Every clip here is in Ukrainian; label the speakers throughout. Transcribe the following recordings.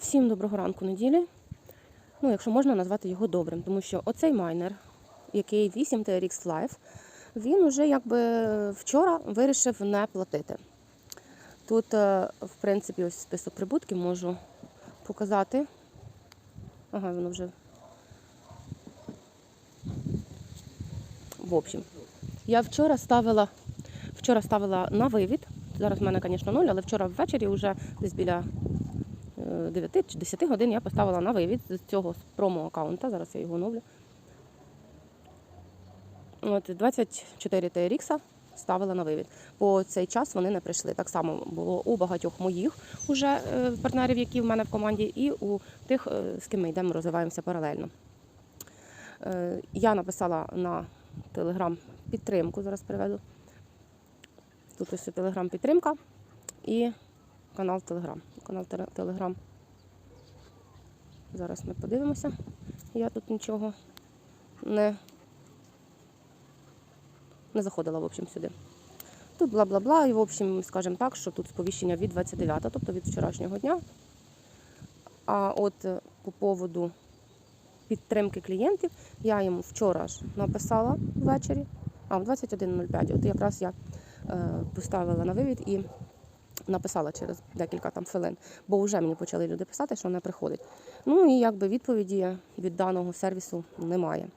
Speaker 1: Всім доброго ранку неділі. Ну, якщо можна назвати його добрим, тому що оцей майнер, який 8 TRX Live, він уже якби вчора вирішив не платити. Тут, е, в принципі, ось список прибутків можу показати. Ага, воно вже. В общем, я вчора ставила, вчора ставила на вивід. Зараз в мене, звісно, нуль, але вчора ввечері вже десь біля 9 чи 10 годин я поставила на вивід з цього промо-аккаунта. Зараз я його оновлю. От 24 TRX ставила на вивід. По цей час вони не прийшли. Так само було у багатьох моїх уже е, партнерів, які в мене в команді, і у тих, е, з ким ми йдемо, розвиваємося паралельно. Е, Я написала на телеграм підтримку, зараз приведу. Тут ось телеграм підтримка і канал Телеграм. Канал Теле- Телеграм. Зараз ми подивимося. Я тут нічого не, не заходила, в общем, сюди. Тут бла-бла-бла, і, в общем, скажімо так, що тут сповіщення від 29, тобто від вчорашнього дня. А от е, по поводу підтримки клієнтів, я йому вчора ж написала ввечері, а в 21.05, от якраз я е, поставила на вивід і написала через декілька там хвилин, бо вже мені почали люди писати, що не приходить. Ну і якби відповіді від даного сервісу немає.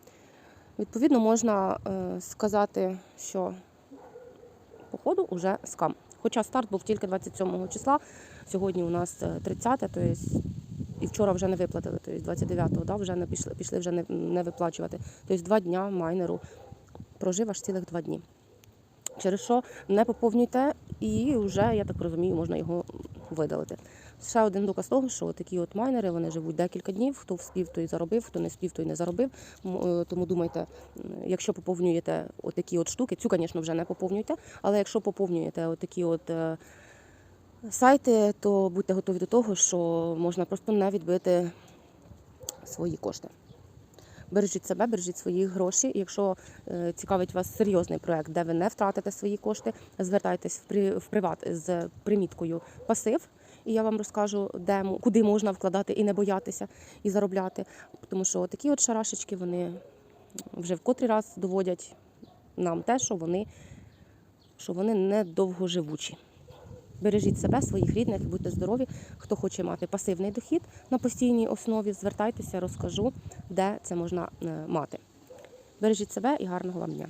Speaker 1: Відповідно, можна е, сказати, що походу вже скам. Хоча старт був тільки 27 числа, сьогодні у нас е, 30, тобто і вчора вже не виплатили, тобто 29-го да, вже не пішли, пішли вже не, не виплачувати. Тобто два дня майнеру прожив аж цілих два дні. Через що не поповнюйте, і вже, я так розумію, можна його видалити. Ще один доказ того, що такі от майнери вони живуть декілька днів. Хто вспів, той заробив, хто не спів, той не заробив. Е, Тому думайте, якщо поповнюєте отакі от штуки, цю, звісно, вже не поповнюйте, але якщо поповнюєте отакі от е, сайти, то будьте готові до того, що можна просто не відбити свої кошти. Бережіть себе, бережіть свої гроші. Якщо е, цікавить вас серйозний проект, де ви не втратите свої кошти, звертайтесь в, при, в приват з приміткою пасив. І я вам розкажу, де куди можна вкладати і не боятися, і заробляти. Тому що такі от шарашечки вони вже в котрий раз доводять нам те, що вони, що вони не довгоживучі. Бережіть себе, своїх рідних, будьте здорові. Хто хоче мати пасивний дохід на постійній основі, звертайтеся, розкажу, де це можна е, мати. Бережіть себе і гарного вам дня.